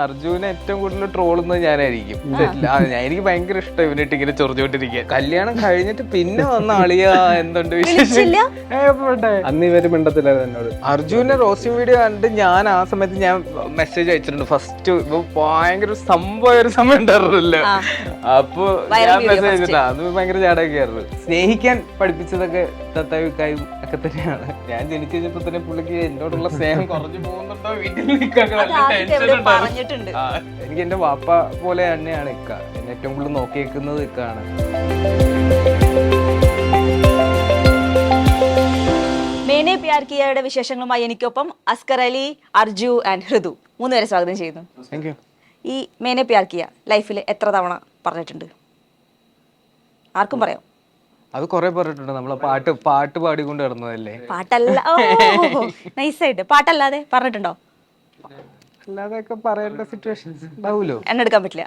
അർജുനെ ഏറ്റവും കൂടുതൽ ട്രോളുന്നത് ഞാനായിരിക്കും. സെറ്റിൽ ആ ഞാൻ എനിക്ക് ഭയങ്കര ഇഷ്ടം ഇവനിട്ട് ഇങ്ങനെ ചൊറിഞ്ഞോണ്ടിരിക്കുക കല്യാണം കഴിഞ്ഞിട്ട് പിന്നെ വന്ന ആളിയാ എന്തുണ്ട് വിശേഷം? വിളിച്ചില്ല? ഏ, പോട്ടെ. അന്ന് ഇവർ മിണ്ടത്തില്ലായിരുന്നു എന്നോട്. അർജുന്റെ റോസ്റ്റിംഗ് വീഡിയോ കണ്ടിട്ട് ഞാൻ ആ സമയത്ത് ഞാൻ മെസ്സേജ് അയച്ചിട്ടുണ്ട്. ഫസ്റ്റ് ഇപ്പൊ ഭയങ്കര ഒരു സംഭവം ഒരു സമയം ഉണ്ടായിരുന്നല്ലോ. ആ. അപ്പൊ Viral ഞാൻ video മെസ്സേജ് first. അയച്ചിട്ടാ. അത് ഭയങ്കര ചാടൊക്കെ ആയിരുന്നു സ്നേഹിക്കാൻ പഠിപ്പിച്ചതൊക്കെ തത്താവിക്കായും ഒക്കെ തന്നെയാണ്. ഞാൻ ജനിച്ചു കഴിഞ്ഞപ്പോ തന്നെ പുള്ളിക്ക് എന്നോടുള്ള സ്നേഹം കുറഞ്ഞു പോകുന്നുണ്ടോ? വീട്ടിൽ നിൽക്കാൻ അത് ആദ്യത്തെ എവിടെയോ പറഞ്ഞിട്ടുണ്ട് ആ, എനിക്ക് എന്റെ വാപ്പ പോലെ തന്നെയാണ് ഇക്ക. എന്നെ ഏറ്റവും കൂടുതൽ നോക്കിയേക്കുന്നത് ഇക്കാണ്. മേനെ പ്യാർ കിയയുടെ വിശേഷങ്ങളുമായി എനിക്കൊപ്പം അസ്കർ അലി അർജു ആൻഡ് ഹൃദു മൂന്നുപേരെ സ്വാഗതം ചെയ്യുന്നു. ഈ മേനെ പ്യാർ കിയ ലൈഫിൽ എത്ര തവണ പറഞ്ഞിട്ടുണ്ട്? ആർക്കും പറയാം. അത് കുറെ പറഞ്ഞിട്ടുണ്ട്. നമ്മളെ പാട്ട് പാട്ട് പാടിക്കൊണ്ട് കിടന്നതല്ലേ പാട്ടല്ല. നൈസായിട്ട് പാട്ടല്ലാതെ പറഞ്ഞിട്ടുണ്ടോ? അല്ലാതെയൊക്കെ പറയേണ്ട സിറ്റുവേഷൻസ് ഉണ്ടാവൂലോ? എടുക്കാൻ പറ്റില്ല.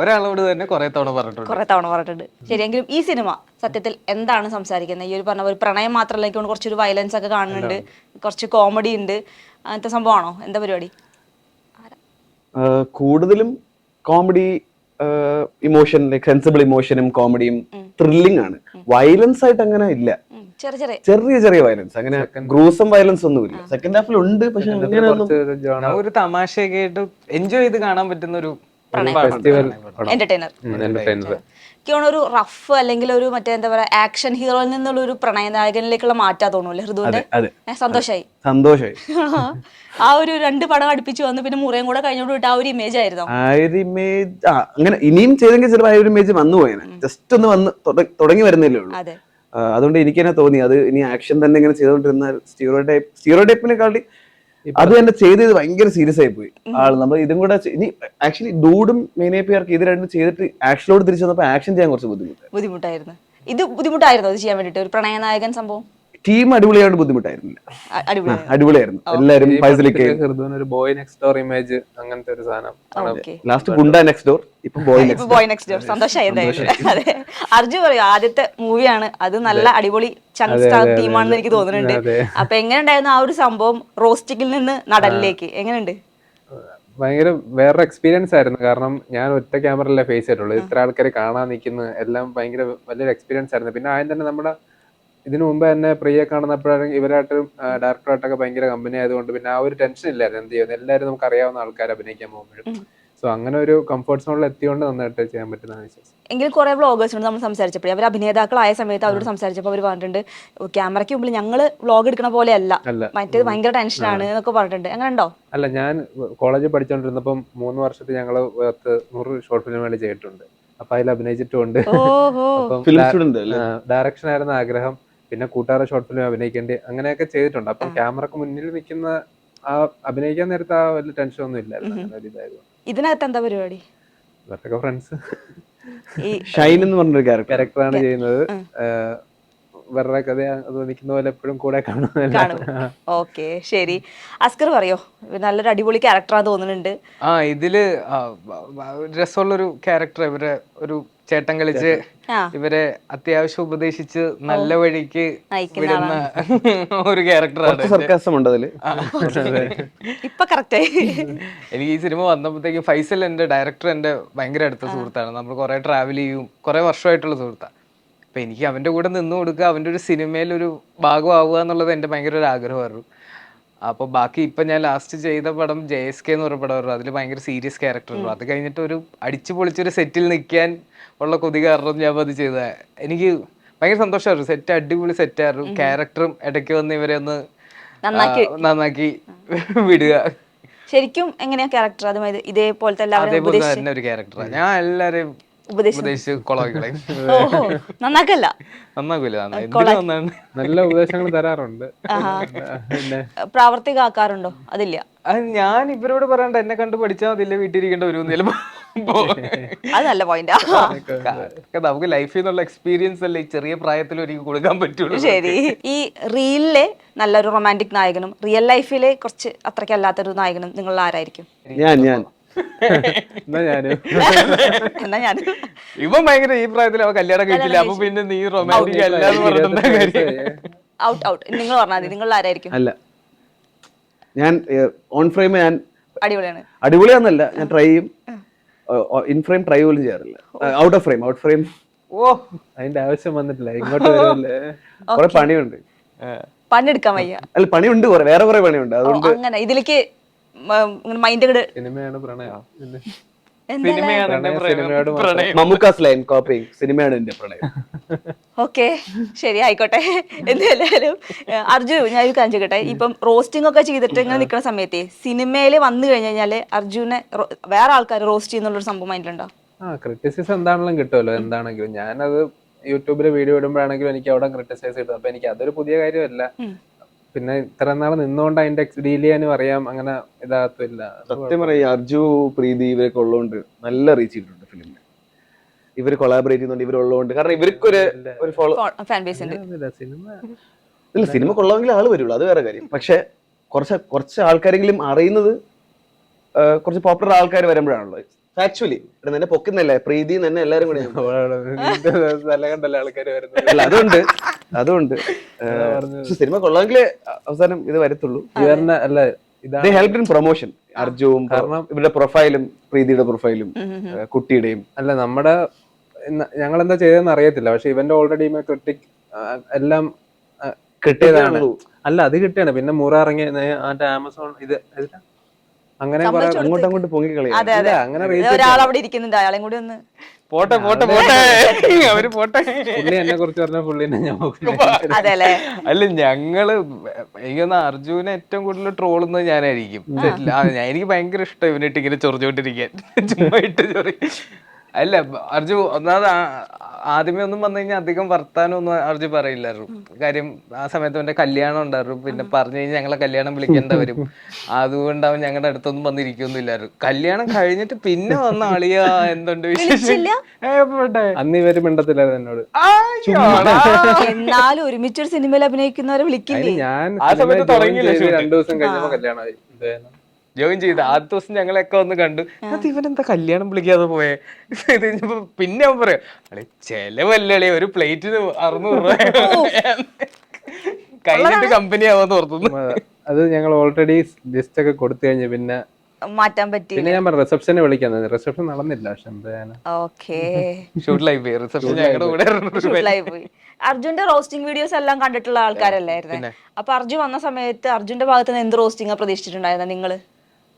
ഒരാളോട് തന്നെ കുറെ തവണ പറഞ്ഞിട്ടുണ്ട്. കുറെ തവണ പറഞ്ഞിട്ടുണ്ട്. ശരിയെങ്കിലും ഈ സിനിമ സത്യത്തിൽ എന്താണ് സംസാരിക്കുന്നത്? ഈ ഒരു പറഞ്ഞ ഒരു പ്രണയം മാത്രമല്ല എനിക്ക് കുറച്ചൊരു വയലൻസ് ഒക്കെ കാണുന്നുണ്ട്. കുറച്ച് കോമഡി ഉണ്ട്. അങ്ങനത്തെ സംഭവമാണോ? എന്താ പരിപാടി? കൂടുതലും കോമഡി ഇമോഷൻ ലൈക് സെൻസിബിൾ ഇമോഷനും കോമഡിയും ത്രില്ലിംഗ് ആണ്. വയലൻസ് ആയിട്ട് അങ്ങനെ ഇല്ല. ചെറിയ ചെറിയ. വയലൻസ് അങ്ങനെ ഗ്രൂസം വയലൻസ് ഒന്നുമില്ല. സെക്കൻഡ് ഹാഫിൽ ഉണ്ട് പക്ഷെ ഒരു തമാശയൊക്കെ ആയിട്ട് എൻജോയ് ചെയ്ത് കാണാൻ പറ്റുന്ന ഒരു ഫെസ്റ്റിവൽ എന്റർടൈനർ എന്റർടൈനർ എനിക്ക് ഒരു റഫ് അല്ലെങ്കിൽ ഒരു മറ്റേ എന്താ പറയാ ആക്ഷൻ ഹീറോയിൽ നിന്നുള്ള ഒരു പ്രണയനായകനിലേക്കുള്ള മാറ്റാ തോന്നൂല്ലേ ഹൃദുവിന്റെ സന്തോഷായി. സന്തോഷമായി ആ ഒരു രണ്ട് പടം അടുപ്പിച്ച് വന്ന് പിന്നെ മുറിയും കൂടെ കഴിഞ്ഞോണ്ട് വിട്ട് ആ ഒരു ഇമേജ് ആയിരുന്നു? ആ ഒരു ഇമേജ് അങ്ങനെ ഇനിയും ചെയ്തെങ്കിൽ ചിലപ്പോൾ ആ ഒരു ഇമേജ് വന്നു പോയേനെ. ജസ്റ്റ് ഒന്ന് വന്ന് തുടങ്ങി വരുന്നില്ലേ ഉള്ളൂ. അതുകൊണ്ട് എനിക്ക് തന്നെ. തോന്നി അത് ഇനി ആക്ഷൻ തന്നെ ഇങ്ങനെ ചെയ്തുകൊണ്ടിരുന്നാൽ സ്റ്റീറോ ടൈപ്പ് സ്റ്റീറോ ടൈപ്പിനെക്കാട്ടി അത് തന്നെ ചെയ്ത് ഭയങ്കര സീരിയസ് ആയി പോയി. ആൾ നമ്മൾ ഇതും കൂടെ ഇനി ആക്ച്വലി ഡൂഡും മീനേപ്പിയാർക്ക് ഇത് രണ്ടും ചെയ്തിട്ട് ആക്ഷനോട് തിരിച്ചു വന്നപ്പോൾ ആക്ഷൻ ചെയ്യാൻ കുറച്ച് ബുദ്ധിമുട്ട്. ബുദ്ധിമുട്ടായിരുന്നു. ഇത് ബുദ്ധിമുട്ടായിരുന്നു? അത് ചെയ്യാൻ വേണ്ടിട്ട് ഒരു പ്രണയനായകൻ സംഭവം? ടീം അടിപൊളിയാണ് ബുദ്ധിമുട്ടായിരുന്നില്ല. അടിപൊളിയായിരുന്നു. എല്ലാരും ഫൈസലിക്ക് ഒരു ബോയ് നെക്സ്റ്റ് ഡോർ ഇമേജ് അങ്ങനത്തെ ഒരു സാധനം. ആണ് ലാസ്റ്റ് ഗുണ്ട നെക്സ്റ്റ് ഡോർ ഇപ്പൊ ബോയ് ഇപ്പൊ നെക്സ്റ്റ് ബോയ് നെക്സ്റ്റ് ഡോർ സന്തോഷമായി എന്തായാലും. അതെ. അർജു പറയൂ ആദ്യത്തെ മൂവിയാണ് അത് നല്ല അടിപൊളി ചങ്ക് സ്റ്റാർ ടീമാണെന്ന് എനിക്ക് തോന്നുന്നുണ്ട്. അപ്പൊ എങ്ങനെ ഉണ്ടായിരുന്നു ആ ഒരു സംഭവം റോസ്റ്റിക്കിൽ നിന്ന് നടലിലേക്ക്? എങ്ങനെയുണ്ട്? ഭയങ്കര വേറെ എക്സ്പീരിയൻസ് ആയിരുന്നു. കാരണം ഞാൻ ഒറ്റ ക്യാമറയിലെ ഫേസ് ചെയ്തിട്ടുള്ളൂ ഇത്ര ആൾക്കാരെ കാണാൻ നിൽക്കുന്നത് എല്ലാം ഭയങ്കര വലിയൊരു എക്സ്പീരിയൻസ് ആയിരുന്നു. പിന്നെ ആദ്യം തന്നെ നമ്മുടെ ഇതിനു മുമ്പ് തന്നെ പ്രിയ കാണുന്നപ്പോഴാണെങ്കിൽ ഇവരായിട്ടും ഡയറക്ടറായിട്ടൊക്കെ ഭയങ്കര കമ്പനി ആയതുകൊണ്ട് പിന്നെ ആ ഒരു ടെൻഷൻ ഇല്ലായിരുന്നു. എന്ത് ചെയ്യുന്നത് എല്ലാവരും നമുക്ക് അറിയാവുന്ന ആൾക്കാർ അഭിനയിക്കാൻ പോകുമ്പോഴും. സോ അങ്ങനെ ഒരു കംഫർട്ട് സോണിൽ എത്തിയോണ്ട് നന്നായിട്ട് ചെയ്യാൻ പറ്റുന്ന വിശ്വാസം. എങ്കിലും കുറെ വ്ളോഗേഴ്സ് ഉണ്ട് നമ്മൾ സംസാരിച്ചപ്പോൾ അവർ അഭിനേതാക്കളായ സമയത്ത് അവരോട് സംസാരിച്ചപ്പോൾ അവർ പറഞ്ഞിട്ടുണ്ട് ക്യാമറയ്ക്ക് മുമ്പിൽ ഞങ്ങൾ വ്ളോഗ് എടുക്കണ പോലെ അല്ല. മറ്റേത് ഭയങ്കര ടെൻഷനാണ് എന്നൊക്കെ പറഞ്ഞിട്ടുണ്ട്. അങ്ങനെ ഉണ്ടോ? അല്ല ഞാൻ കോളേജിൽ പഠിച്ചുകൊണ്ടിരുന്നപ്പം മൂന്ന് വർഷത്തിൽ ഞങ്ങൾ പത്ത് നൂറ് ഷോർട്ട് ഫിലിമുകൾ ചെയ്തിട്ടുണ്ട്. അപ്പൊ അതിൽ അഭിനയിച്ചിട്ടുണ്ട് ഫിലിം ഡയറക്ഷൻ ആയിരുന്നു ആഗ്രഹം. പിന്നെ കൂട്ടുകാരെ ഷോർട്ട് ഫിലിം അഭിനയിക്കേണ്ടി അങ്ങനെയൊക്കെ ചെയ്തിട്ടുണ്ട്. അപ്പം ക്യാമറക്ക് മുന്നിൽ നിൽക്കുന്ന ആ അഭിനയിക്കാൻ നേരത്തെ ആ വലിയ ടെൻഷൻ ഒന്നും ഇല്ലായിരുന്നു. അങ്ങനെ ഒരു ഇതായിരുന്നു. ഇതിനകത്ത് എന്താ പരിപാടി? ഇവരൊക്കെ ഫ്രണ്ട്സ് ഷൈൻ എന്ന് പറഞ്ഞൊരു ക്യാരക്ടറാണ് ചെയ്യുന്നത്. ഇവരുടെ കഥ അത് നിൽക്കുന്ന പോലെ എപ്പോഴും കൂടെ കാണും. ഓക്കെ ശരി. അസ്കർ പറയോ? നല്ലൊരു അടിപൊളി ക്യാരക്ടറാ തോന്നുന്നുണ്ട്. ആ ഇതിൽ രസമുള്ളൊരു ക്യാരക്ടർ ഇവരെ ഒരു ചേട്ടൻ കളിച്ച് ഇവരെ അത്യാവശ്യം ഉപദേശിച്ച് നല്ല വഴിക്ക് വിടുന്ന ഒരു ക്യാരക്ടറാണ് സർക്കാസം ഉണ്ട് അതിൽ. ഇപ്പൊ കറക്റ്റായി എനിക്ക് ഈ സിനിമ വന്നപ്പോഴത്തേക്കും ഫൈസൽ എന്റെ ഡയറക്ടർ എന്റെ ഭയങ്കര അടുത്ത സുഹൃത്താണ്. നമ്മൾ കുറെ ട്രാവൽ ചെയ്യും. കുറെ വർഷമായിട്ടുള്ള സുഹൃത്താണ് അപ്പൊ എനിക്ക് അവന്റെ കൂടെ നിന്ന് കൊടുക്കുക അവന്റെ ഒരു സിനിമയിൽ ഒരു ഭാഗമാവുക എന്നുള്ളത് എന്റെ ഭയങ്കര ഒരു ആഗ്രഹമായിരുന്നു. അപ്പോൾ ബാക്കി ഇപ്പം ഞാൻ ലാസ്റ്റ് ചെയ്ത പടം ജെ എസ് കെ എന്ന് പറഞ്ഞ പടമായിരുന്നു അതിൽ ഭയങ്കര സീരിയസ് ക്യാരക്ടർ ഉള്ളു അത് കഴിഞ്ഞിട്ട് ഒരു അടിച്ചു പൊളിച്ചൊരു സെറ്റിൽ നിൽക്കാൻ ഉള്ള കൊതി കാരണം ഞാൻ അത് ചെയ്ത. എനിക്ക് ഭയങ്കര സന്തോഷമായിരുന്നു. സെറ്റ് അടിപൊളി സെറ്റായിരുന്നു ക്യാരക്ടറും ഇടയ്ക്ക് വന്ന് ഇവരെ ഒന്ന് നന്നാക്കി വിടുക. ശരിക്കും എങ്ങനെയാ ക്യാരക്ടർ അതുമായി ഇതേപോലത്തെ എല്ലാവരും ഒരു ക്യാരക്ടറാണ് ഞാൻ എല്ലാരെയും ഉപദേശിച്ചു നന്നാക്കല്ല. നന്നാക്കൂല നല്ല ഉപദേശങ്ങൾ തരാറുണ്ട്. പ്രാവർത്തികമാക്കാറുണ്ടോ അതില്ല. അത് ഞാൻ ഇവരോട് പറയണ്ട എന്നെ കണ്ട് പഠിച്ചാൽ അതില്ല വീട്ടിലിരിക്കേണ്ട ഒരു അത് നല്ല പോയിന്റാ. നമുക്ക് ലൈഫിൽ നിന്നുള്ള എക്സ്പീരിയൻസ് അല്ലേ ഈ ചെറിയ പ്രായത്തിൽ ഒരുക്കി കൊടുക്കാൻ പറ്റുള്ളൂ. ശരി. ഈ റീലിലെ നല്ലൊരു റൊമാന്റിക് നായകനും റിയൽ ലൈഫിലെ കുറച്ച് അത്രയ്ക്കല്ലാത്തൊരു നായകനും നിങ്ങൾ ആരായിരിക്കും? ഞാൻ ഞാൻ. എന്നാ ഞാൻ? എന്നാ ഞാൻ ഇവൻ ഭയങ്കര ഈ പ്രായത്തിൽ അവ കല്യാണം കഴിച്ചില്ല? അപ്പൊ പിന്നെ നീ റൊമാന്റിക് അല്ല എന്ന് പറഞ്ഞിട്ടുണ്ടാ കാര്യം? ഔട്ട് ഔട്ട് നിങ്ങൾ പറഞ്ഞാൽ മതി. നിങ്ങൾ ആരായിരിക്കും? അല്ല. ഞാൻ ഓൺ ഫ്രെയിം ഞാൻ അടിപൊളിയാണ്. അടിപൊളിയാന്നല്ല ഞാൻ ട്രൈ ചെയ്യും. ഇൻ ഫ്രെയിം ട്രൈ പോലും ചെയ്യാറില്ല. Out of frame out frame ഓ. അതിന്റെ ആവശ്യം വന്നിട്ടില്ല. ഇങ്ങോട്ട് വരുമല്ലേ? കുറെ പണിയുണ്ട്. പണിയെടുക്കാൻ വയ്യ. അല്ല പണിയുണ്ട് കുറെ. വേറെ കുറെ പണിയുണ്ട്. അതുകൊണ്ട് അങ്ങനെ. ഇതിലേക്ക് മൈൻഡ് സിനിമയാണ് പ്രണയം. സിനിമയാണ് എന്റെ പ്രണയം ഓക്കെ ശരി ആയിക്കോട്ടെ. എന്തായാലും അർജു ഞാൻ ഒരു കാര്യം ചോദിക്കട്ടെ? ഇപ്പം റോസ്റ്റിംഗ് ഒക്കെ ചെയ്തിട്ട് ഇങ്ങനെ നിൽക്കുന്ന സമയത്തെ സിനിമയിൽ വന്നു കഴിഞ്ഞു കഴിഞ്ഞാൽ അർജുനെ റോ- വേറെ ആൾക്കാർ റോസ്റ്റ് ചെയ്യുന്നുള്ളൊരു സംഭവം അതിലുണ്ടോ? ആ ക്രിറ്റിസിസം എന്താണെങ്കിലും കിട്ടുമല്ലോ എന്താണെങ്കിലും. ഞാനത് യൂട്യൂബിൽ വീഡിയോ ഇടുമ്പോഴാണെങ്കിലും എനിക്ക് അവിടെ ക്രിട്ടിസൈസ് കിട്ടും അപ്പൊ എനിക്ക് അതൊരു പുതിയ കാര്യമല്ല. പിന്നെ ഇത്ര നാൾ നിന്നുകൊണ്ട് അതിന്റെ ഡീൽ ചെയ്യാനും അറിയാം. അങ്ങനെ ഇതാകത്തില്ല. സത്യം പറയാം അർജു പ്രീതി ഇവരൊക്കെ ഉള്ളതുകൊണ്ട് നല്ല റീച്ച് ചെയ്തിട്ടുണ്ട് ഫിലിമിന് ഇവർ കൊളാബറേറ്റ് ചെയ്യുന്നുണ്ട് ഇവരുള്ളതുകൊണ്ട് കാരണം ഇവർക്കൊരു ഒരു ഫോളോ ഫാൻ ബേസ് ഉണ്ട്. സിനിമ ഇല്ല സിനിമ കൊള്ളാമെങ്കിൽ ആൾ വരുള്ളൂ. അത് വേറെ കാര്യം. പക്ഷെ കുറച്ച് കുറച്ച് ആൾക്കാരെങ്കിലും അറിയുന്നത് കുറച്ച് പോപ്പുലർ ആൾക്കാർ വരുമ്പോഴാണല്ലോ. ആക്ച്വലി നിന്നെ പൊക്കുന്നല്ലേ? പ്രീതി തന്നെ എല്ലാരും കൂടി നല്ല കണ്ടല്ലേ ആൾക്കാർ വരുന്നത്? അല്ല അതുകൊണ്ട് അതുകൊണ്ട് സിനിമ കൊള്ളാമെങ്കിൽ അവസാനം ഇത് വരത്തുള്ളൂ. അല്ല ഹെൽപ് ഇൻ പ്രൊമോഷൻ അർജുവും കാരണം- ഇവരുടെ പ്രൊഫൈലും പ്രീതിയുടെ പ്രൊഫൈലും കുട്ടിയുടെയും. അല്ല നമ്മുടെ ഞങ്ങൾ എന്താ ചെയ്തതെന്ന് അറിയത്തില്ല. പക്ഷെ ഇവന്റെ ഓൾറെഡി ക്രിട്ടിക് എല്ലാം കിട്ടിയതാണ് അല്ല അത് കിട്ടിയാണ്. പിന്നെ മുറ ഇറങ്ങിയ മറ്റേ ആമസോൺ ഇത്? അങ്ങനെ അങ്ങോട്ടും അങ്ങോട്ടും പൊങ്ങി കളയാം ഒരാൾ അവിടെ ഇരിക്കുന്നുണ്ട് അയാളെയും കൂടി ഒന്ന് പോട്ടെ പോട്ടെ പോട്ടെ. അവർ പോട്ടെ. പുള്ളി എന്നെ കുറിച്ച് പറഞ്ഞ അല്ലേ അല്ല ഞങ്ങൾ എനിക്കൊന്ന് അർജുനെ ഏറ്റവും കൂടുതൽ ട്രോളുന്നത് ഞാനായിരിക്കും. എനിക്ക് ഭയങ്കര ഇഷ്ടം ഇവനിട്ട് ഇങ്ങനെ ചൊറിഞ്ഞോണ്ടിരിക്കാൻ. ചുമ്മാ ഇട്ട് ചൊറി അല്ല അർജു ഒന്നാമത് ആദ്യമേ ഒന്നും വന്നു കഴിഞ്ഞാൽ അധികം വർത്താനം ഒന്നും അർജു പറയില്ലായിരുന്നു. കാര്യം ആ സമയത്ത് എന്റെ കല്യാണം ഉണ്ടായിരുന്നു. പിന്നെ പറഞ്ഞു കഴിഞ്ഞാൽ ഞങ്ങളെ കല്യാണം വിളിക്കേണ്ട വരും അതുകൊണ്ടാവും ഞങ്ങളുടെ അടുത്തൊന്നും വന്നിരിക്കൊന്നുമില്ലായിരുന്നു കല്യാണം കഴിഞ്ഞിട്ട് പിന്നെ വന്ന ആളിയാ എന്തുണ്ട് വിശേഷം. അന്ന് ഇവർ മിണ്ടത്തില്ലായിരുന്നു എന്നോട്. എന്നാലും ഒരുമിച്ചൊരു സിനിമയിൽ അഭിനയിക്കുന്നവരെ വിളിക്കില്ലേ? ഞാൻ ആ സമയത്ത് തുടങ്ങിയില്ലേ? രണ്ടു ദിവസം കഴിഞ്ഞപ്പോ കല്യാണമായി. ജോയിൻ ചെയ്ത്. ആദ്യ ദിവസം ഞങ്ങളൊക്കെ ഒന്ന് കണ്ടു. അത് ഇവനെന്താ കല്യാണം വിളിക്കാതെ പോയെ? ഇത് കഴിഞ്ഞപ്പോ പിന്നെ അവൻ പറയാം അളി ചെലവല്ലേ ഒരു പ്ലേറ്റിന് അറുന്നൂറ് രൂപ കഴിഞ്ഞിട്ട് കമ്പനി ആവാന്ന് ഓർത്തുന്നു അത് ഞങ്ങൾ ഓൾറെഡി ലിസ്റ്റ് ഒക്കെ കൊടുത്തു കഴിഞ്ഞ് പിന്നെ മാറ്റാൻ പറ്റി പിന്നെ ഞാൻ പറഞ്ഞു റിസപ്ഷനെ വിളിക്കാൻ റിസപ്ഷൻ നടന്നില്ല അർജുന്റെ റോസ്റ്റിംഗ് വീഡിയോസ് എല്ലാം കണ്ടിട്ടുള്ള ആൾക്കാരല്ലായിരുന്നു അപ്പൊ അർജുൻ വന്ന സമയത്ത് അർജുന്റെ ഭാഗത്ത് നിന്ന് എന്ത് റോസ്റ്റിംഗ് പ്രതീക്ഷിച്ചിട്ടുണ്ടായിരുന്നു നിങ്ങൾ?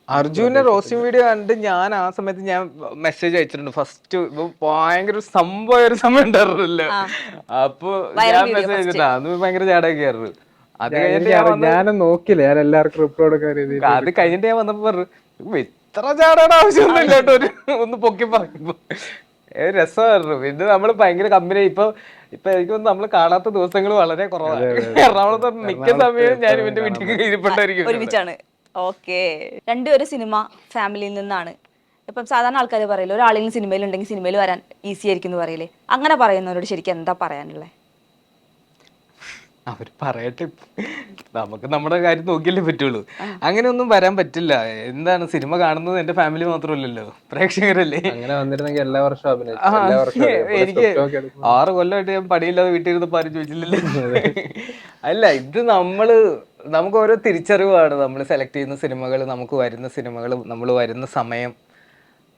അർജുന്റെ റോസിംഗ് വീഡിയോ കണ്ട് ഞാൻ ആ സമയത്ത് ഞാൻ മെസ്സേജ് അയച്ചിട്ടുണ്ട്. ഫസ്റ്റ് ഭയങ്കര സംഭവം ഒരു സമയം ഉണ്ടായിരുന്നല്ലോ. അപ്പൊ ഞാൻ മെസ്സേജ് അയച്ചിട്ടാ അന്ന് ഭയങ്കര ചാടകയായിരുന്നു ആയിരുന്നു അത് കഴിഞ്ഞിട്ട് ഞാൻ നോക്കില്ല ഞാൻ എല്ലാവർക്കും റിപ്ലൈ കൊടുക്കാൻ അത് കഴിഞ്ഞിട്ട് ഞാൻ വന്നപ്പോ പറഞ്ഞു ഇത്ര ചാടാൻ ആവശ്യമൊന്നുമില്ല കേട്ടോ. ഒരു ഒന്ന് പൊക്കി പറയുമ്പോ. രസമായിരുന്നു. പിന്നെ നമ്മൾ ഭയങ്കര കമ്പനി ഇപ്പൊ ഇപ്പൊ എനിക്ക് നമ്മൾ നമ്മൾ കാണാത്ത ദിവസങ്ങൾ വളരെ കുറവാണ് എറണാകുളത്ത് മിക്ക സമയവും ഞാൻ ഇവന്റെ വീട്ടിൽ ഇരിപ്പുണ്ടായിരിക്കും. ഓക്കെ. രണ്ടുപേരും സിനിമ ഫാമിലിയിൽ നിന്നാണ്. ഇപ്പം സാധാരണ ആൾക്കാർ പറയില്ലേ ഒരാളിൽ സിനിമയിൽ ഉണ്ടെങ്കിൽ സിനിമയിൽ വരാൻ ഈസി ആയിരിക്കും എന്ന് പറയില്ലേ? അങ്ങനെ പറയുന്നവരോട് ശരിക്കും എന്താ പറയാനുള്ളത് അവർ പറയട്ടെ. നമുക്ക് നമ്മുടെ കാര്യം നോക്കിയല്ലേ പറ്റുള്ളൂ. അങ്ങനെ ഒന്നും വരാൻ പറ്റില്ല. എന്താണ് സിനിമ കാണുന്നത് എന്റെ ഫാമിലി മാത്രമല്ലല്ലോ. പ്രേക്ഷകരല്ലേ? അങ്ങനെ വന്നിരുന്നെങ്കിൽ എല്ലാ വർഷവും അഭിനയിച്ചു എല്ലാ വർഷവും എനിക്ക്. ആറ് കൊല്ലമായിട്ട് ഞാൻ പണിയില്ലാതെ വീട്ടിൽ ഇരുന്ന് പാരും ചോദിച്ചില്ലല്ലോ. അല്ല ഇത് നമ്മൾ നമുക്ക് ഓരോ തിരിച്ചറിവാണ്. നമ്മൾ സെലക്ട് ചെയ്യുന്ന സിനിമകൾ നമുക്ക് വരുന്ന സിനിമകൾ നമ്മൾ വരുന്ന സമയം.